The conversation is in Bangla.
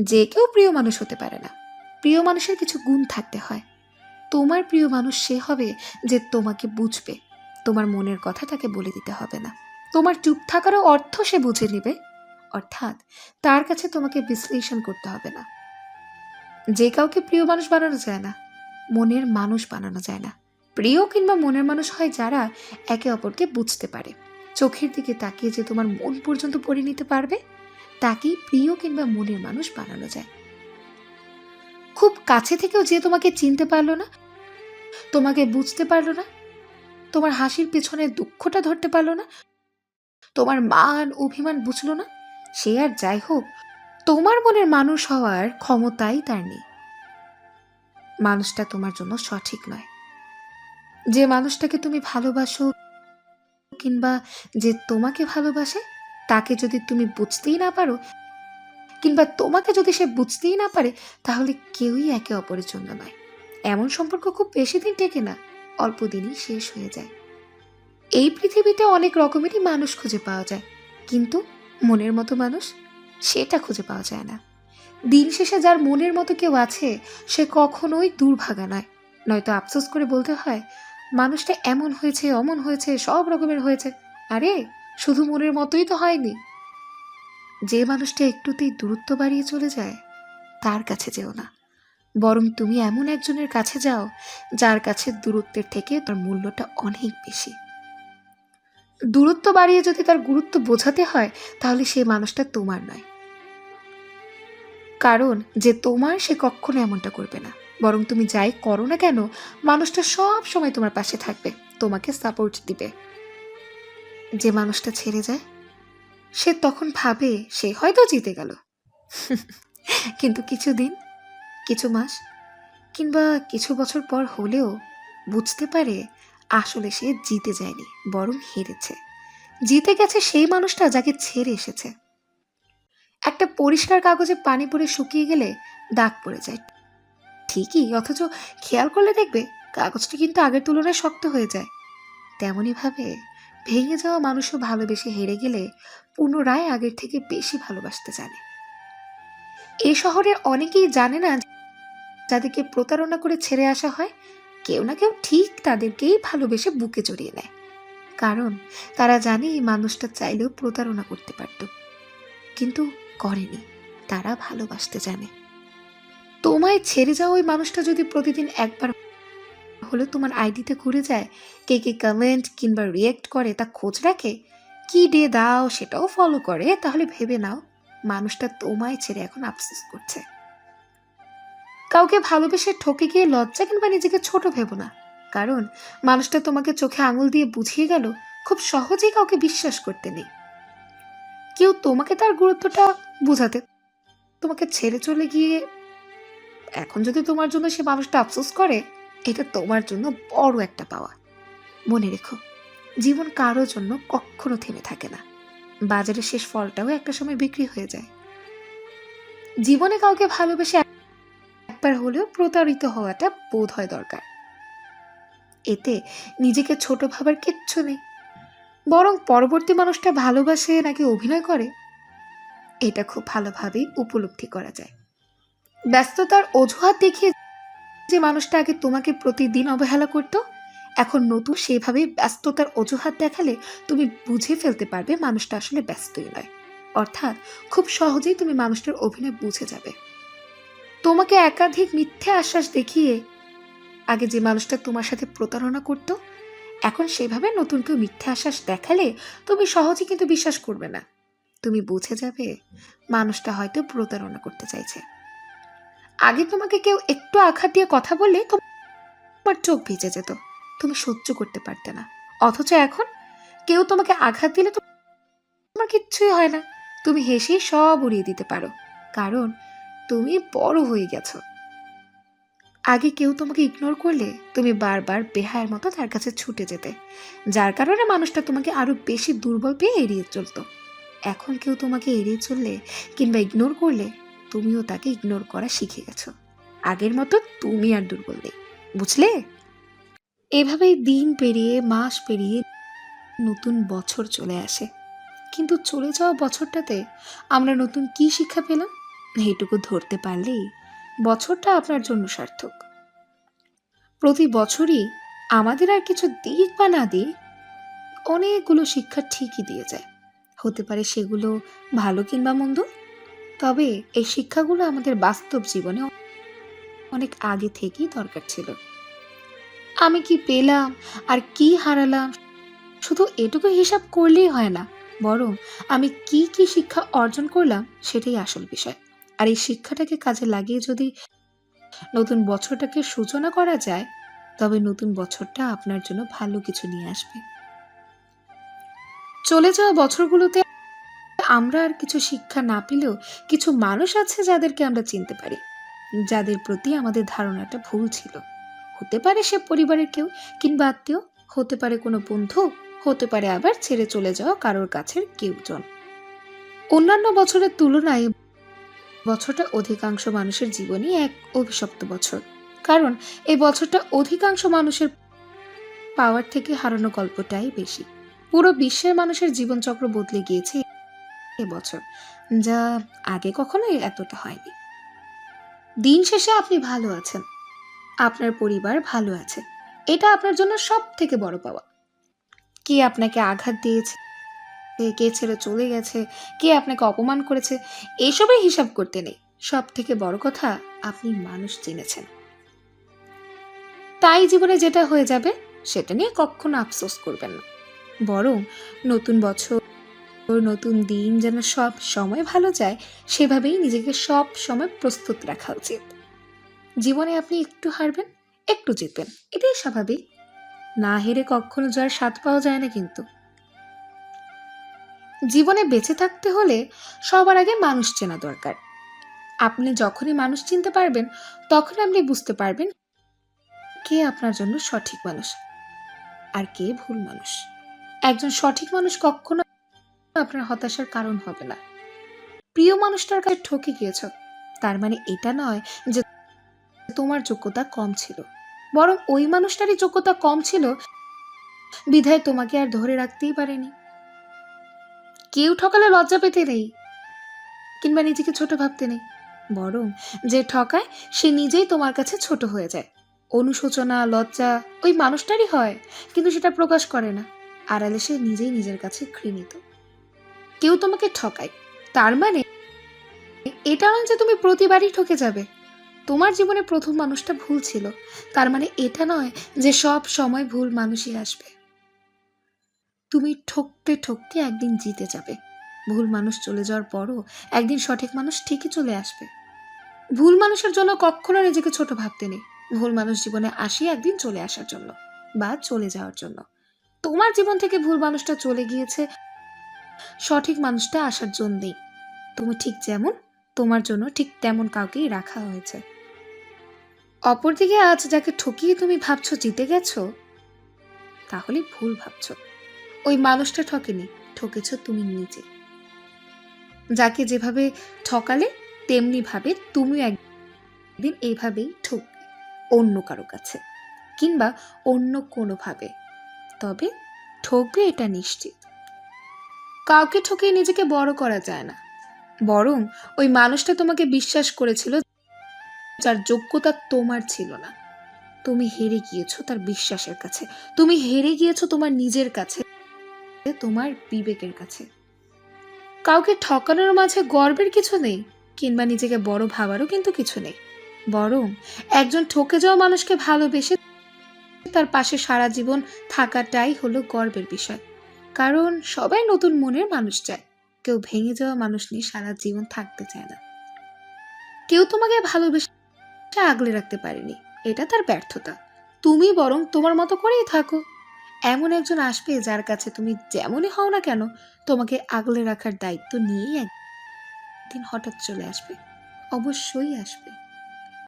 যে কেউ প্রিয় মানুষ হতে পারে না। প্রিয় মানুষের কিছু গুণ থাকতে হয়। তোমার প্রিয় মানুষ সে হবে যে তোমাকে বুঝবে। তোমার মনের কথা তাকে বলে দিতে হবে না। তোমার চুপ থাকারও অর্থ সে বুঝে নেবে। অর্থাৎ তার কাছে তোমাকে বিশ্লেষণ করতে হবে না। যে কাউকে প্রিয় মানুষ বানানো যায় না, মনের মানুষ বানানো যায় না। প্রিয় কিংবা মনের মানুষ হয় যারা একে অপরকে বুঝতে পারে। চোখের দিকে তাকিয়ে যে তোমার মন পর্যন্ত পড়ে নিতে পারবে? তাকেই প্রিয় কিংবা মনের মানুষ বানানো যায়। খুব কাছে থেকেও যে তোমাকে চিনতে পারল না, তোমাকে বুঝতে পারল না, তোমার হাসির পেছনে দুঃখটা ধরতে পারল না, তোমার মান, অভিমান বুঝলো না, সে আর যাই হোক, তোমার মনের মানুষ হওয়ার ক্ষমতাই তার নেই। মানুষটা তোমার জন্য সঠিক নয়। যে মানুষটাকে তুমি ভালোবাসো কিংবা যে তোমাকে ভালোবাসে তাকে যদি তুমি বুঝতেই না পারো, কিংবা তোমাকে যদি সে বুঝতেই না পারে, তাহলে কেউই একে অপরের জন্য নয়। এমন সম্পর্ক খুব বেশি দিন টেকে না, অল্প দিনই শেষ হয়ে যায়। এই পৃথিবীতে অনেক রকমেরই মানুষ খুঁজে পাওয়া যায়, কিন্তু মনের মতো মানুষ সেটা খুঁজে পাওয়া যায় না। দিন শেষে যার মনের মতো কেউ আছে, সে কখনোই দুর্ভাগা নয়। নয়তো আফসোস করে বলতে হয়, মানুষটা এমন হয়েছে, অমন হয়েছে, সব রকমের হয়েছে। আরে শুধু মনের মতোই তো হয়নি। যে মানুষটা একটুতেই দূরত্ব বাড়িয়ে চলে যায়, তার কাছে যেও না। বরং তুমি এমন একজনের কাছে যাও, যার কাছে দূরত্বের থেকে তার মূল্যটা অনেক বেশি। দূরত্ব বাড়িয়ে যদি তার গুরুত্ব বোঝাতে হয়, তাহলে সেই মানুষটা তোমার নয়। কারণ যে তোমার, সে কখনো এমনটা করবে না। বরং তুমি যাই করো না কেন, মানুষটা সব সময় তোমার পাশে থাকবে, তোমাকে সাপোর্ট দিবে। যে মানুষটা ছেড়ে যায়, সে তখন ভাবে সে হয়তো জিতে গেল। কিন্তু কিছু দিন কিছু মাস কিংবা কিছু বছর পর হলেও বুঝতে পারে আসলে সে জিতে যায়নি, বরং হেরেছে। জিতে গেছে সেই মানুষটা যাকে ছেড়ে এসেছে। একটা পরিষ্কার কাগজে পানি পড়ে শুকিয়ে গেলে দাগ পড়ে যায়। ঠিকই, অথচ খেয়াল করলে দেখবে কাগজটি কিন্তু আগের তুলনায় শক্ত হয়ে যায়। তেমনইভাবে ভেঙে যাওয়া মানুষও ভালোবেসে হেরে গেলে পুনরায় আগের থেকে বেশি ভালোবাসতে জানে। এ শহরের অনেকেই জানে না যাদেরকে প্রতারণা করে ছেড়ে আসা হয়, কেউ না কেউ ঠিক তাদেরকেই ভালোবেসে বুকে জড়িয়ে নেয়। কারণ তারা জানে এই মানুষটা চাইলেও প্রতারণা করতে পারত, কিন্তু করেনি। তারা ভালোবাসতে জানে। তোমায় ছেড়ে যাওয়া ওই মানুষটা যদি প্রতিদিন একবার হলে তোমার আইডিতে ঘুরে যায়, কে কে কমেন্ট কিংবা রিয়েক্ট করে তা খোঁজ রাখে? কি ডে দাও সেটাও ফলো করে, তাহলে ভেবে নাও, মানুষটা তোমায় ছেড়ে এখন আফসোস করছে। কাউকে ভালোবেসে ঠকে গিয়ে লজ্জা কিংবা নিজেকে ছোট ভেবো না, কারণ মানুষটা তোমাকে চোখে আঙুল দিয়ে বুঝিয়ে গেল, খুব সহজেই কাউকে বিশ্বাস করতে নেই। কেউ তোমাকে তার গুরুত্বটা বোঝাতে, তোমাকে ছেড়ে চলে গিয়ে, এখন যদি তোমার জন্য সে মানুষটা আফসোস করে এটা তোমার জন্য বড় একটা পাওয়া। মনে রেখো, জীবন কারোর জন্য কখনো থেমে থাকে না। বাজারের শেষ ফলটাও একটা সময় বিক্রি হয়ে যায়। জীবনে কাউকে ভালোবেসে একবার হলেও প্রতারিত হওয়াটা বোধ হয় দরকার। এতে নিজেকে ছোট ভাবার কিচ্ছু নেই। বরং পরবর্তী মানুষটা ভালোবাসে নাকি অভিনয় করে, এটা খুব ভালোভাবেই উপলব্ধি করা যায়। ব্যস্ততার অজুহাত দেখিয়ে যে মানুষটা আগে তোমাকে প্রতিদিন অবহেলা করত, এখন নতুন সেভাবেই ব্যস্ততার অজুহাত দেখালে তুমি বুঝে ফেলতে পারবে মানুষটা আসলে ব্যস্তই নয়। অর্থাৎ খুব সহজেই তুমি মানুষটার অভিনয় বুঝে যাবে। তোমাকে একাধিক মিথ্যে আশ্বাস দেখিয়ে আগে যে মানুষটা তোমার সাথে প্রতারণা করত, এখন সেভাবে নতুন কেউ মিথ্যে আশ্বাস দেখালে তুমি সহজে কিন্তু বিশ্বাস করবে না। তুমি বুঝে যাবে মানুষটা হয়তো প্রতারণা করতে চাইছে। আগে তোমাকে কেউ একটু আঘাত দিয়ে কথা বললে তোমার চোখ ভিজে যেত। তুমি সহ্য করতে পারতে না। অথচ এখন কেউ তোমাকে আঘাত দিলে তোমার কিচ্ছুই হয় না। তুমি হেসেই সব উড়িয়ে দিতে পারো। কারণ তুমি বড় হয়ে গেছো। আগে কেউ তোমাকে ইগনোর করলে তুমি বারবার বেহায়ের মতো তার কাছে ছুটে যেতে। যার কারণে মানুষটা তোমাকে আরও বেশি দুর্বল পেয়ে এড়িয়ে চলতো। এখন কেউ তোমাকে এড়িয়ে চললে কিংবা ইগনোর করলে তুমিও তাকে ইগনোর করা শিখে গেছো। আগের মতো তুমি আর দুর্বল নেই, বুঝলে? এভাবেই দিন পেরিয়ে, মাস পেরিয়ে নতুন বছর চলে আসে। কিন্তু চলে যাওয়া বছরটাতে আমরা নতুন কি শিক্ষা পেলাম? এইটুকু ধরতে পারলেই বছরটা আপনার জন্য সার্থক। প্রতি বছরই আমাদের আর কিছু দিক বা না দিক অনেকগুলো শিক্ষা ঠিকই দিয়ে যায়। হতে পারে সেগুলো ভালো কিংবা মন্দ তবে এই শিক্ষাগুলো আমাদের বাস্তব জীবনে অনেক আগে থেকেই দরকার ছিল। আমি কি পেলাম আর কি হারালাম শুধু এটুকু হিসাব করলেই হয় না, বরং আমি কি কি শিক্ষা অর্জন করলাম সেটাই আসল বিষয়। আর এই শিক্ষাটাকে কাজে লাগিয়ে যদি নতুন বছরটাকে সূচনা করা যায়, তবে নতুন বছরটা আপনার জন্য ভালো কিছু নিয়ে আসবে। চলে যাওয়া বছরগুলোতে আমরা আর কিছু শিক্ষা না পেলেও কিছু মানুষ আছে যাদেরকে আমরা চিনতে পারি, যাদের প্রতি আমাদের ধারণাটা ভুল ছিল। হতে পারে সে পরিবারের কেউ কিংবা আত্মীয়, হতে পারে কোনো বন্ধু, হতে পারে আবার ছেড়ে চলে যাওয়া কারোর কাছের কেউজন। অন্যান্য বছরের তুলনায় বছরটা অধিকাংশ মানুষের জীবনই এক অভিশপ্ত বছর। কারণ এই বছরটা অধিকাংশ মানুষের পাওয়ার থেকে হারানো গল্পটাই বেশি। পুরো বিশ্বের মানুষের জীবনচক্র বদলে গিয়েছে এবছর, যা আগে কখনোই এতটা হয়নি। দিন শেষে আপনি ভালো আছেন। আপনার পরিবার ভালো আছে। এটা আপনার জন্য সব থেকে বড় পাওয়া। কে আপনাকে আঘাত দিয়েছে? কে ছেড়ে চলে গেছে? কে আপনাকে অপমান করেছে? এসবের হিসাব করতে নেই। সব থেকে বড় কথা, আপনি মানুষ চিনেছেন তাই জীবনে যেটা হয়ে যাবে, সেটা নিয়ে কখনো আফসোস করবেন না। বরং নতুন বছর নতুন দিন যেন সব সময় ভালো যায়, সেভাবেই নিজেকে সব সময় প্রস্তুত রাখা উচিত। জীবনে আপনি একটু হারবেন, একটু জিতবেন, এটাই স্বাভাবিক। না হেরে কখনো জয়ের স্বাদ পাওয়া যায় না কিন্তু। জীবনে বেঁচে থাকতে হলে সবার আগে মানুষ চেনা দরকার। আপনি যখনই মানুষ চিনতে পারবেন তখন আপনি বুঝতে পারবেন কে আপনার জন্য সঠিক মানুষ আর কে ভুল মানুষ। একজন সঠিক মানুষ কখনো আপনার হতাশার কারণ হবে না। প্রিয় মানুষটার কাছে ঠকে গিয়েছ। তার মানে এটা নয় যে তোমার যোগ্যতা কম ছিল। বরং ওই মানুষটারই যোগ্যতা কম ছিল। বিধায় তোমাকে আর ধরে রাখতেই পারেনি। কেউ ঠকালে লজ্জা পেতে নেই, কিংবা নিজেকে ছোট ভাবতে নেই। বরং যে ঠকায়, সে নিজেই তোমার কাছে ছোট হয়ে যায়। অনুশোচনা, লজ্জা ওই মানুষটারই হয়, কিন্তু সেটা প্রকাশ করে না। আড়ালে সে নিজেই নিজের কাছে ঘৃণিত। কেউ তোমাকে ঠকায়। তার মানে এটা নয় যে তুমি প্রতিবারই ঠকে যাবে। তোমার জীবনে প্রথম মানুষটা ভুল ছিল। তার মানে এটা নয় যে সব সময় ভুল মানুষই আসবে। তুমি ঠকতে ঠকতে একদিন জিতে যাবে। ভুল মানুষ চলে যাওয়ার পরও একদিন সঠিক মানুষ ঠিকই চলে আসবে। ভুল মানুষের জন্য কখনো নিজেকে ছোট ভাবতে নেই। ভুল মানুষ জীবনে আসি একদিন চলে আসার জন্য বা চলে যাওয়ার জন্য। তোমার জীবন থেকে ভুল মানুষটা চলে গিয়েছে সঠিক মানুষটা আসার জন্যেই। তুমি ঠিক যেমন, তোমার জন্য ঠিক তেমন কাউকেই রাখা হয়েছে। অপরদিকে আজ যাকে ঠকিয়ে তুমি ভাবছ জিতে গেছো, তাহলে ভুল ভাবছ। ওই মানুষটা ঠকেনি, ঠকেছ তুমি নিজে। যাকে যেভাবে ঠকালে, তেমনি ভাবে তুমি একদিন এইভাবেই ঠকবে অন্য কারও কাছে, কিংবা অন্য কোনোভাবে। তবে ঠকবে এটা নিশ্চিত। কাউকে ঠকিয়ে নিজেকে বড় করা যায় না। বরং ওই মানুষটা তোমাকে বিশ্বাস করেছিল যার যোগ্যতা তোমার ছিল না। তুমি হেরে গিয়েছো তার বিশ্বাসের কাছে। তুমি হেরে গিয়েছো তোমার নিজের কাছে, তোমার বিবেকের কাছে। কাউকে ঠকানোর মাঝে গর্বের কিছু নেই, কিংবা নিজেকে বড় ভাবারও কিন্তু কিছু নেই। বরং একজন ঠকে যাওয়া মানুষকে ভালোবেসে তার পাশে সারা জীবন থাকাটাই হলো গর্বের বিষয়। কারণ সবাই নতুন মনের মানুষ চায়। কেউ ভেঙে যাওয়া মানুষ নিয়ে সারা জীবন থাকতে চায় না। কেউ তোমাকে ভালোবেসে আগলে রাখতে পারেনি। এটা তার ব্যর্থতা। তুমি বরং তোমার মতো করেই থাকো। এমন একজন আসবে যার কাছে তুমি যেমনই হও না কেন, তোমাকে আগলে রাখার দায়িত্ব নিয়েই একদিন হঠাৎ চলে আসবে। অবশ্যই আসবে।